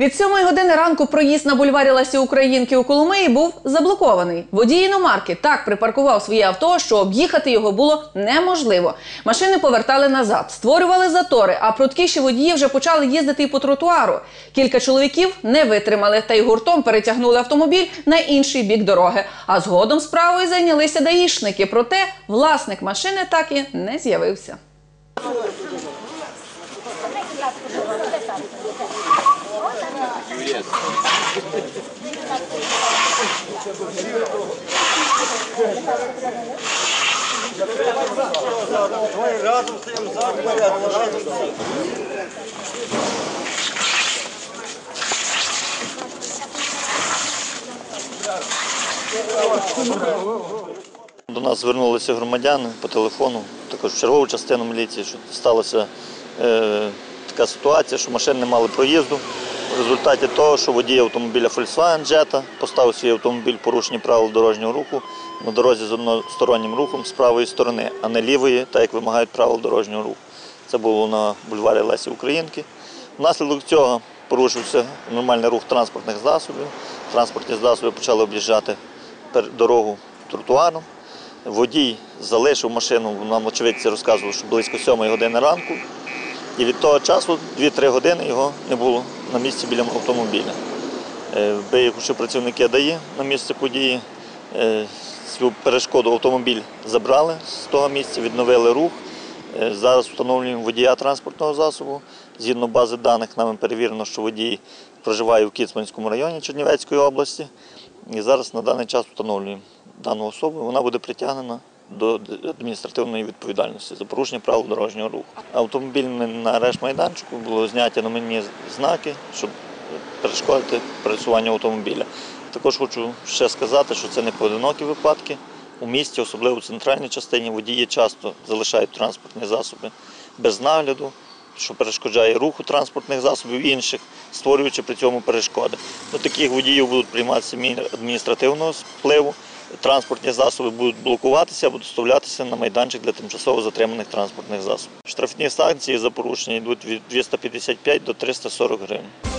Від 7 години ранку проїзд на бульварі Лесі Українки у Коломиї був заблокований. Водій іномарки так припаркував своє авто, що об'їхати його було неможливо. Машини повертали назад, створювали затори, а пруткіші водії вже почали їздити і по тротуару. Кілька чоловіків не витримали та й гуртом перетягнули автомобіль на інший бік дороги. А згодом справою зайнялися даїшники. Проте власник машини так і не з'явився. До нас звернулися громадяни по телефону, також в чергову частину міліції, що сталася е, така ситуація, що машини не мали проїзду. В результаті того, що водій автомобіля Volkswagen Jetta поставив свій автомобіль в порушенні правил дорожнього руху на дорозі з одностороннім рухом з правої сторони, а не лівої, так як вимагають правил дорожнього руху. Це було на бульварі Лесі Українки. Внаслідок цього порушився нормальний рух транспортних засобів. Транспортні засоби почали об'їжджати дорогу тротуаром. Водій залишив машину, нам очевидці розказували, що близько 7 години ранку. І від того часу 2-3 години його не було на місці біля автомобіля. Е, Виїхавши працівники ДАІ на місце події, е, цю перешкоду автомобіль забрали з того місця, відновили рух. Е, Зараз встановлюємо водія транспортного засобу. Згідно бази даних, нами перевірено, що водій проживає в Кіцманському районі Чернівецької області. І зараз на даний час встановлюємо дану особу. Вона буде притягнена до адміністративної відповідальності за порушення правил дорожнього руху. Автомобіль на арешт майданчику було зняті номерні знаки, щоб перешкодити пересуванню автомобіля. Також хочу ще сказати, що це не поодинокі випадки. У місті, особливо в центральній частині, водії часто залишають транспортні засоби без нагляду, що перешкоджає руху транспортних засобів інших, створюючи при цьому перешкоди. До таких водіїв будуть прийматися міри адміністративного впливу. Транспортні засоби будуть блокуватися або доставлятися на майданчик для тимчасово затриманих транспортних засобів. Штрафні санкції за порушення йдуть від 255 до 340 гривень.